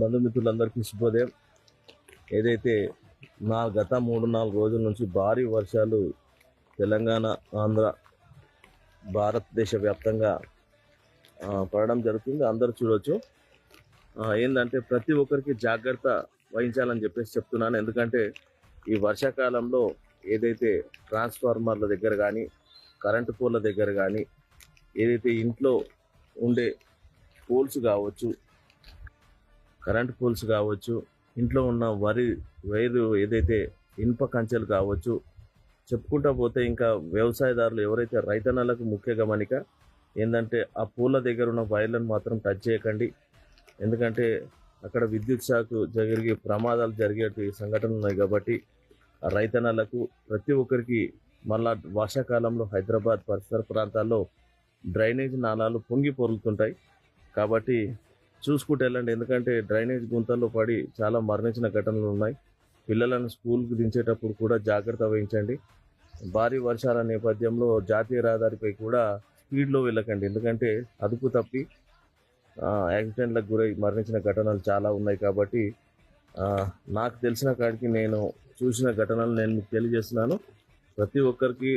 బంధుమిత్రులందరికీ శుభోదయం. ఏదైతే నా గత మూడు నాలుగు రోజుల నుంచి భారీ వర్షాలు తెలంగాణ ఆంధ్ర భారతదేశ వ్యాప్తంగా పడడం జరుగుతుంది. అందరూ చూడవచ్చు ఏంటంటే ప్రతి ఒక్కరికి జాగ్రత్త వహించాలని చెప్పేసి చెప్తున్నాను. ఎందుకంటే ఈ వర్షాకాలంలో ఏదైతే ట్రాన్స్ఫార్మర్ల దగ్గర కానీ కరెంటు పోల్ల దగ్గర కానీ ఏదైతే ఇంట్లో ఉండే పోల్స్ కావచ్చు కరెంట్ పోల్స్ కావచ్చు ఇంట్లో ఉన్న వరి వైరు ఏదైతే ఇనుప కంచెలు కావచ్చు చెప్పుకుంటా పోతే ఇంకా వ్యవసాయదారులు ఎవరైతే రైతన్నలకు ముఖ్య గమనిక ఏంటంటే ఆ పూల దగ్గర ఉన్న వైర్లను మాత్రం టచ్ చేయకండి. ఎందుకంటే అక్కడ విద్యుత్ షాక్ జరిగే ప్రమాదాలు జరిగే సంఘటనలు ఉన్నాయి కాబట్టి ఆ రైతన్నలకు ప్రతి ఒక్కరికి మళ్ళా వర్షాకాలంలో హైదరాబాద్ పరిసర ప్రాంతాల్లో డ్రైనేజ్ నాలాలు పొంగి పొరులుతుంటాయి. కాబట్టి చూసుకుంటూ వెళ్ళండి ఎందుకంటే డ్రైనేజ్ గుంతల్లో పడి చాలా మరణించిన ఘటనలు ఉన్నాయి. పిల్లలను స్కూల్కి దించేటప్పుడు కూడా జాగ్రత్త వహించండి. భారీ వర్షాల నేపథ్యంలో జాతీయ రహదారిపై కూడా స్పీడ్లో వెళ్ళకండి. ఎందుకంటే అదుపు తప్పి యాక్సిడెంట్లకు గురై మరణించిన ఘటనలు చాలా ఉన్నాయి కాబట్టి నాకు తెలిసిన కాడికి నేను చూసిన ఘటనలు నేను మీకు తెలియజేస్తున్నాను. ప్రతి ఒక్కరికి